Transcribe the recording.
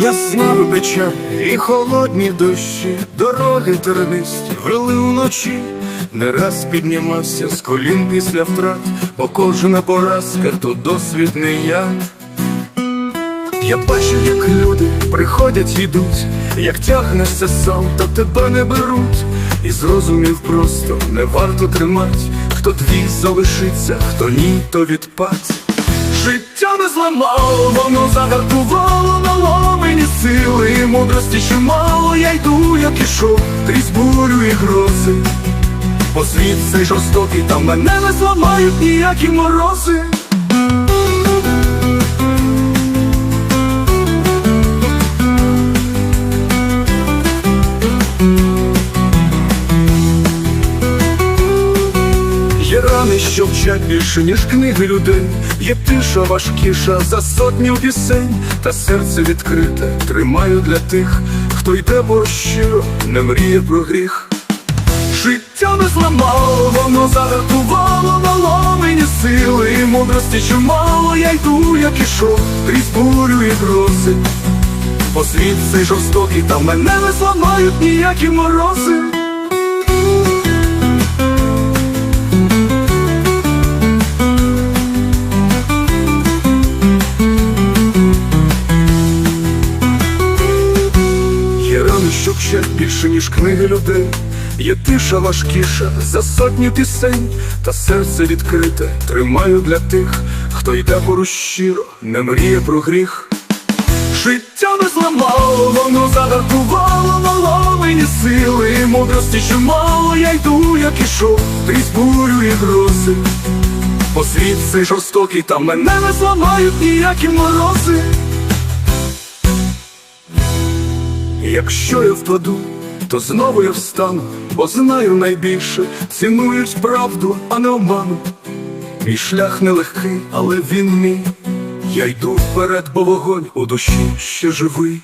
Ясна печаль і холодні дощі, дороги тернисті вели уночі, не раз піднімався з колін після втрат, бо кожна поразка то досвід не я. Я бачу, як люди приходять йдуть, як тягнешся сам, та тебе не беруть, і зрозумів просто не варто тримать, хто твій залишиться, хто ні, то відпать. Життя не зламало, воно загартувало мудрості чимало, я йду, як ішов, крізь бурю і грози. Бо світ цей жорстокий, та мене не зламають ніякі морози. Є рани, що вчать більше, ніж книги людей, є тиша важкіша за сотню пісень, та серце відкрите тримаю для тих, хто йде бо щиро, не мріє про гріх. Життя не зламало, воно загартувало на ломені сили і мудрості чимало, я йду, як ішов, крізь бурю і грози. Бо світ цей жорстокий, та мене не зламають ніякі морози. Що вчать більше, ніж книги людей. Є тиша важкіша за сотню пісень, та серце відкрите тримаю для тих, хто йде поруч щиро, не мріє про гріх. Життя не зламало, воно загартувало на ломені сили мудрості чимало, я йду, як ішов, крізь бурю і грози. Бо світ цей жорстокий, та мене не зламають ніякі морози. Якщо я впаду, то знову я встану, бо знаю найбільше, цінують правду, а не обману. Мій шлях нелегкий, але він мій. Я йду вперед, бо вогонь у душі ще живий.